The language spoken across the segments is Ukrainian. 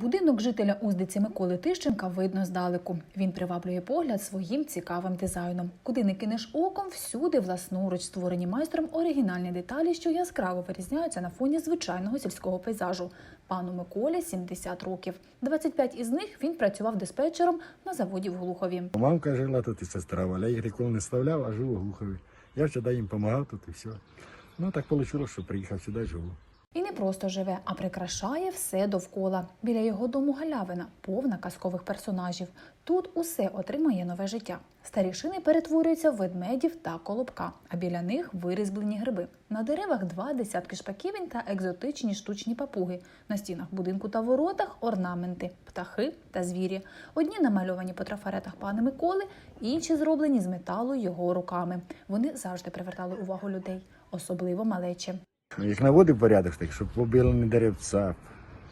Будинок жителя Уздиці Миколи Тищенка видно здалеку. Він приваблює погляд своїм цікавим дизайном. Куди не кинеш оком, всюди власноруч створені майстром оригінальні деталі, що яскраво вирізняються на фоні звичайного сільського пейзажу. Пану Миколі 70 років. 25 із них він працював диспетчером на заводі в Глухові. Мамка жила тут і сестра Валя. Їх ніколи не ставляв, а жив у Глухові. Я завжди їм допомагав тут і все. Ну так вийшло, що приїхав сюди, живу. І не просто живе, а прикрашає все довкола. Біля його дому галявина, повна казкових персонажів. Тут усе отримує нове життя. Старі шини перетворюються в ведмедів та колобка, а біля них вирізблені гриби. На деревах два десятки шпаківень та екзотичні штучні папуги. На стінах будинку та воротах орнаменти, птахи та звірі. Одні намальовані по трафаретах пана Миколи, інші зроблені з металу його руками. Вони завжди привертали увагу людей, особливо малечі. Як наводив порядок, так щоб побілені деревця.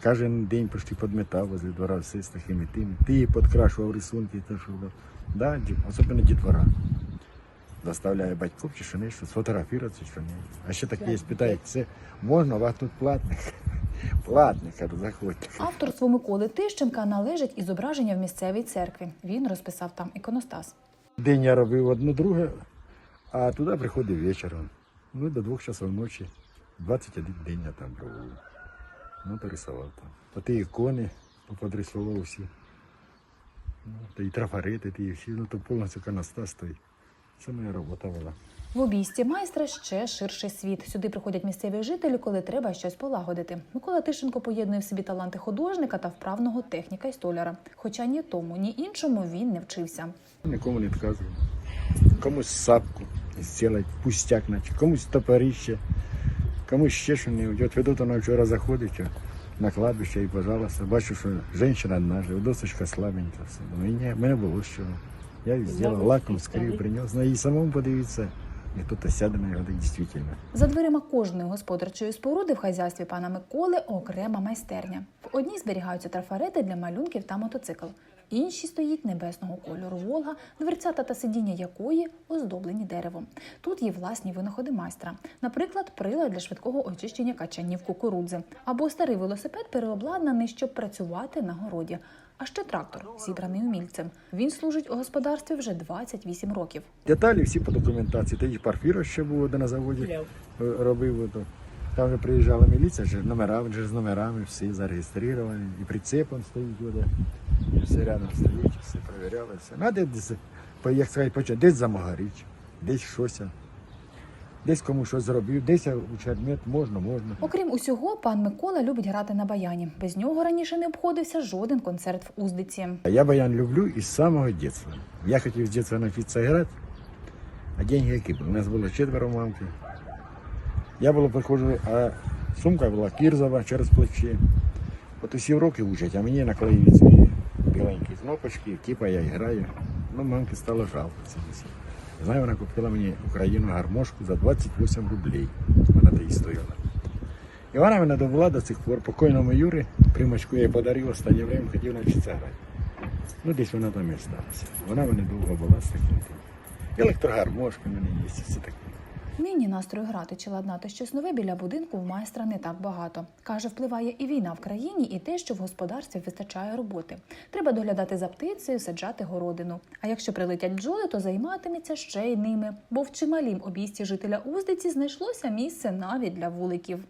Кожен день почти підметав возле двора все з такими тими. Ти підкрашував рисунки, то що. да. Особливо дітвора. Заставляє батьків чи що не, що сфотографуватися, що не. А ще такі є, питають, це можна, у вас тут платник? Платник, заходьте. Авторству Миколи Тищенка належить і зображення в місцевій церкві. Він розписав там іконостас. День я робив одне друге, а туди приходив вечором. Ну, до двох часов ночі. 21 день я там проводив. Ну, то рисував там. То ті ікони поподрисував всі. Ну, то і трафарети, ті всі, ну то повністю іконостас стоїть. Це моя робота була. В обійсті майстра ще ширший світ. Сюди приходять місцеві жителі, коли треба щось полагодити. Микола Тищенко поєднує в собі таланти художника та вправного техніка і столяра. Хоча ні тому, ні іншому він не вчився. Нікому не відказував. Комусь сапку зробити, пустяк, наче, комусь топорище, комусь ще що не. От веду, вона вчора заходить на кладбище і, пожалуйста, бачу, що жінка одна живе, досочка слабенька. Все. Думаю, ні, в мене було що. Я її зробив лаком, скрив, приніс. Ну і самому подивитися, і хтось сяде на його, дійсно. За дверима кожної господарчої споруди в хазяйстві пана Миколи окрема майстерня. В одній зберігаються трафарети для малюнків та мотоцикл. В іншій стоїть небесного кольору Волга, дверцята та сидіння якої оздоблені деревом. Тут є власні винаходи майстра, наприклад, прилад для швидкого очищення качанів кукурудзи або старий велосипед переобладнаний, щоб працювати на городі. А ще трактор, зібраний умільцем. Він служить у господарстві вже 28 років. Деталі всі по документації. Тоді парфіро ще був де на заводі е, робив. Там вже приїжджала міліція, вже номера, вже з номерами всі зареєстровані, і прицепом стоїть вода. І все рядом стоїть, все перевіряли, все. Ну, а десь, як сказати, почати, десь замогаріч, десь щось. Десь комусь щось зробив, десь у чермет можна, можна. Окрім усього, пан Микола любить грати на баяні. Без нього раніше не обходився жоден концерт в Уздиці. Я баян люблю із самого дитинства. Я хотів з дитинства навчитися грати, а деньги які були? У нас було четверо мамки. Я було приходжу, а сумка була кірзова через плече. От усі роки учать, а мені наклеюють ці біленькі кнопочки, типа я граю. Ну, мамки стало жалко це. Знаю, вона купила мені Україну гармошку за 28 рублей. Вона тоді стояла. І вона мене довела до цих пор. Покойному Юрі, примочку я їй подарив, останнє время хотів навчитися грати. Ну, десь вона там і сталася. Вона мене довго була з таким. Електрогармошка в мене є, все таке. Нині настрою грати чи ладнати щось нове біля будинку в майстра не так багато. Каже, впливає і війна в країні, і те, що в господарстві вистачає роботи. Треба доглядати за птицею, саджати городину. А якщо прилетять бджоли, то займатиметься ще й ними, бо в чималім обійсті жителя Уздиці знайшлося місце навіть для вуликів.